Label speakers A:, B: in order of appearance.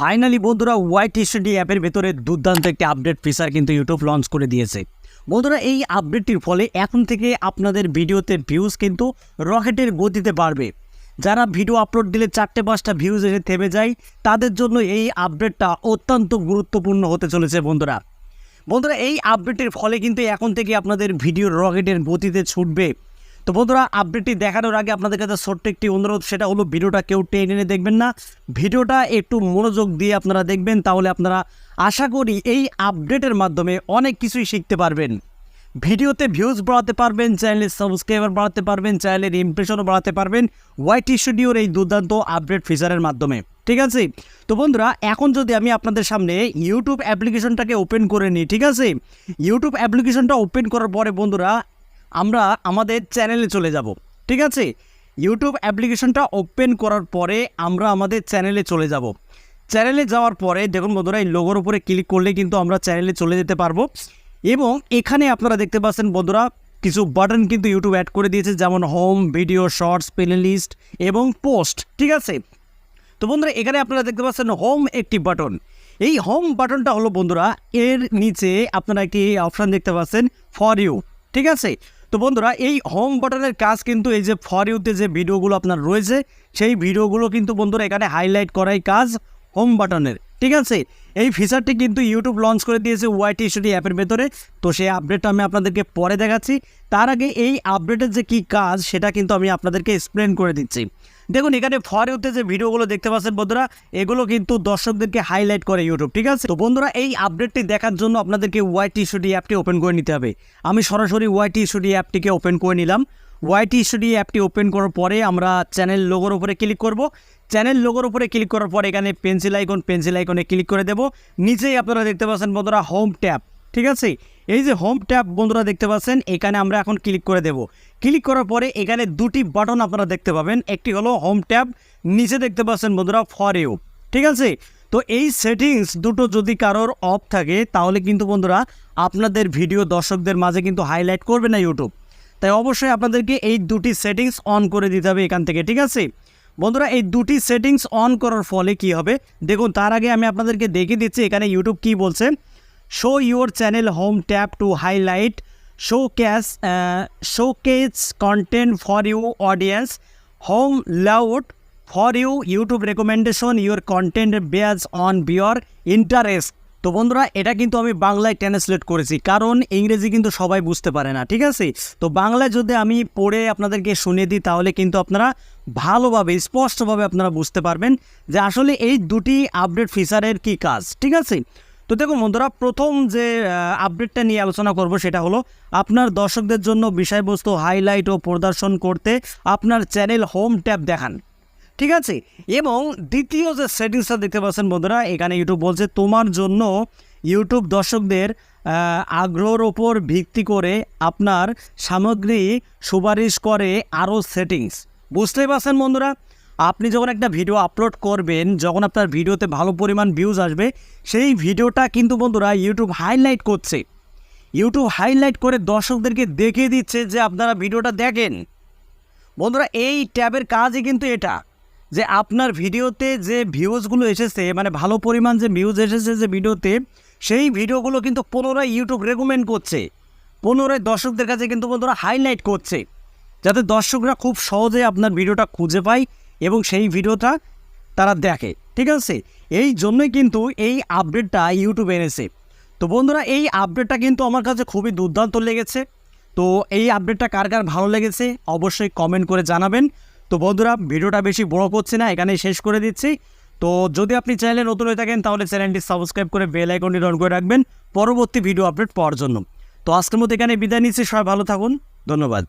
A: Finally বন্ধুরা white study অ্যাপের ভেতরে দুর্দান্ত একটি আপডেট ফিচার কিন্তু ইউটিউব লঞ্চ করে দিয়েছে। বন্ধুরা, এই আপডেটটির ফলে এখন থেকে আপনাদের ভিডিওতে ভিউজ কিন্তু রকেটের গতিতে বাড়বে। যারা ভিডিও আপলোড দিলে চারটে পাঁচটা ভিউজ এসে থেমে যায়, তাদের জন্য এই আপডেটটা অত্যন্ত গুরুত্বপূর্ণ হতে চলেছে বন্ধুরা। বন্ধুরা, এই আপডেটের ফলে কিন্তু এখন থেকে আপনাদের ভিডিও রকেটের গতিতে ছুটবে। তো বন্ধুরা আপডেটটি দেখানোর আগে আপনাদের কাছে ছোট্ট একটি অনুরোধ, সেটা হলো ভিডিওটা কেউ টেনে এনে দেখবেন না। ভিডিওটা একটু মনোযোগ দিয়ে আপনারা দেখবেন, তাহলে আপনারা আশা করি এই আপডেটের মাধ্যমে অনেক কিছুই শিখতে পারবেন। ভিডিওতে ভিউজ বাড়াতে পারবেন চ্যানেলের সাবস্ক্রাইবার বাড়াতে পারবেন চ্যানেলের ইমপ্রেশনও বাড়াতে পারবেন ওয়াইটি স্টুডিওর এই দুর্দান্ত আপডেট ফিচারের মাধ্যমে। ঠিক আছে? তো বন্ধুরা, এখন যদি আমি আপনাদের সামনে ইউটিউব অ্যাপ্লিকেশনটাকে ওপেন করে নিই, ঠিক আছে? ইউটিউব অ্যাপ্লিকেশনটা ওপেন করার পরে বন্ধুরা আমরা আমাদের চ্যানেলে চলে যাব, ঠিক আছে? ইউটিউব অ্যাপ্লিকেশনটা ওপেন করার পরে আমরা আমাদের চ্যানেলে চলে যাব। চ্যানেলে যাওয়ার পরে, দেখুন বন্ধুরা, এই লোগোর উপরে ক্লিক করলে কিন্তু আমরা চ্যানেলে চলে যেতে পারব। এবং এখানে আপনারা দেখতে পাচ্ছেন বন্ধুরা, কিছু বাটন কিন্তু ইউটিউব অ্যাড করে দিয়েছে, যেমন home video shorts playlist এবং পোস্ট ঠিক আছে? তো বন্ধুরা, এখানে আপনারা দেখতে পাচ্ছেন হোম একটি বাটন এই হোম বাটনটা হলো বন্ধুরা, এর নিচে আপনারা একটি অপশান দেখতে পাচ্ছেন ফর ইউ ঠিক আছে? তো বন্ধুরা, এই হোম বাটনের কাজ কিন্তু এই যে ফর ইউতে যে ভিডিওগুলো আপনার রয়েছে, সেই ভিডিওগুলো কিন্তু বন্ধুরা এখানে হাইলাইট করাই কাজ। হোম বাটনের, ঠিক আছে? এই ফিচারটি কিন্তু ইউটিউব লঞ্চ করে দিয়েছে ওয়াইটি স্টুডি অ্যাপের ভেতরে। তো সেই আপডেটটা আমি আপনাদেরকে পরে দেখাচ্ছি। তার আগে এই আপডেটের যে কী কাজ, সেটা কিন্তু আমি আপনাদেরকে এক্সপ্লেন করে দিচ্ছি। দেখুন, এখানে ফরেওতে যে ভিডিওগুলো দেখতে পাচ্ছেন বন্ধুরা, এগুলো কিন্তু দর্শকদেরকে হাইলাইট করে ইউটিউব ঠিক আছে? তো বন্ধুরা, এই আপডেটটি দেখার জন্য আপনাদেরকে ওয়াইটি স্টুডি অ্যাপটি ওপেন করে নিতে হবে। আমি সরাসরি ওয়াইটি স্টুডি অ্যাপটিকে ওপেন করে নিলাম। ওয়াইটি স্টুডি অ্যাপটি ওপেন করার পরে আমরা চ্যানেল লোগোর উপরে ক্লিক করব। চ্যানেল লোগোর উপরে ক্লিক করার পরে এখানে পেন্সিল আইকন পেন্সিল আইকনে ক্লিক করে দেব। নিচেই আপনারা দেখতে পাচ্ছেন বন্ধুরা হোম ট্যাব ঠিক আছে? এই যে হোম ট্যাব বন্ধুরা দেখতে পাচ্ছেন, এখানে আমরা এখন ক্লিক করে দেব। ক্লিক করার পরে এখানে দুটি বাটন আপনারা দেখতে পাবেন। একটি হলো হোম ট্যাব নিচে দেখতে পাচ্ছেন বন্ধুরা ফর ইউ ঠিক আছে? তো এই সেটিংস দুটো যদি কারোর অফ থাকে, তাহলে কিন্তু বন্ধুরা আপনাদের ভিডিও দর্শকদের মাঝে কিন্তু হাইলাইট করবে না ইউটিউব তাই অবশ্যই আপনাদেরকে এই দুটি সেটিংস অন করে দিতে হবে এখান থেকে, ঠিক আছে? বন্ধুরা, এই দুটি সেটিংস অন করার ফলে কি হবে? দেখুন, তার আগে আমি আপনাদেরকে দেখিয়ে দিচ্ছি এখানে ইউটিউব কি বলছে। Show your channel home tap to highlight show cash show case content for you audience home loud for you YouTube recommendation your content based on their interest তো বন্ধুরা, এটা কিন্তু আমি বাংলায় ট্রান্সলেট করেছি, কারণ ইংরেজি কিন্তু সবাই বুঝতে পারে না, ঠিক আছে? তো বাংলায় যদি আমি পড়ে আপনাদেরকে শুনিয়ে দিই, তাহলে কিন্তু আপনারা ভালোভাবে, স্পষ্টভাবে আপনারা বুঝতে পারবেন যে আসলে এই দুটি আপডেট ফিচারের কি কাজ, ঠিক আছে? তো দেখুন বন্ধুরা, প্রথম যে আপডেটটা নিয়ে আলোচনা করব সেটা হলো, আপনার দর্শকদের জন্য বিষয়বস্তু হাইলাইট ও প্রদর্শন করতে আপনার চ্যানেল হোম ট্যাব দেখান। ঠিক আছে? এবং দ্বিতীয় যে সেটিংসটা দেখতে পাচ্ছেন বন্ধুরা, এখানে ইউটিউব বলছে তোমার জন্য ইউটিউব দর্শকদের আগ্রহের ওপর ভিত্তি করে আপনার সামগ্রী সুপারিশ করে আরও সেটিংস বুঝতেই পারছেন বন্ধুরা? আপনি যখন একটা ভিডিও আপলোড করবেন, যখন আপনার ভিডিওতে ভালো পরিমাণ ভিউজ আসবে, সেই ভিডিওটা কিন্তু বন্ধুরা ইউটিউব হাইলাইট করছে। ইউটিউব হাইলাইট করে দর্শকদেরকে দেখিয়ে দিচ্ছে যে আপনারা ভিডিওটা দেখেন। বন্ধুরা, এই ট্যাবের কাজই কিন্তু এটা। যে আপনার ভিডিওতে যে ভিউজগুলো এসেছে মানে ভালো পরিমাণ যে ভিউজ এসেছে যে ভিডিওতে, সেই ভিডিওগুলো কিন্তু পুনরায় ইউটিউব রেকমেন্ড করছে। পুনরায় দর্শকদের কাছে কিন্তু বন্ধুরা হাইলাইট করছে। যাতে দর্শকরা খুব সহজে আপনার ভিডিওটা খুঁজে পায় এবং সেই ভিডিওটা তারা দেখে। ঠিক আছে? এই জন্যই কিন্তু এই আপডেটটা ইউটিউব এনেছে। তো বন্ধুরা, এই আপডেটটা কিন্তু আমার কাছে খুবই দুর্দান্ত লেগেছে। তো এই আপডেটটা কার কার ভালো লেগেছে, অবশ্যই কমেন্ট করে জানাবেন। তো বন্ধুরা, ভিডিওটা বেশি বড় করছি না এখানে শেষ করে দিচ্ছি। তো যদি আপনি চ্যানেলে নতুন হয়ে থাকেন, তাহলে চ্যানেলটি সাবস্ক্রাইব করে বেল আইকনটি অন করে রাখবেন পরবর্তী ভিডিও আপডেট পাওয়ার জন্য। তো আজকের মতো এখানে বিদায় নিচ্ছি, সবাই ভালো থাকুন, ধন্যবাদ।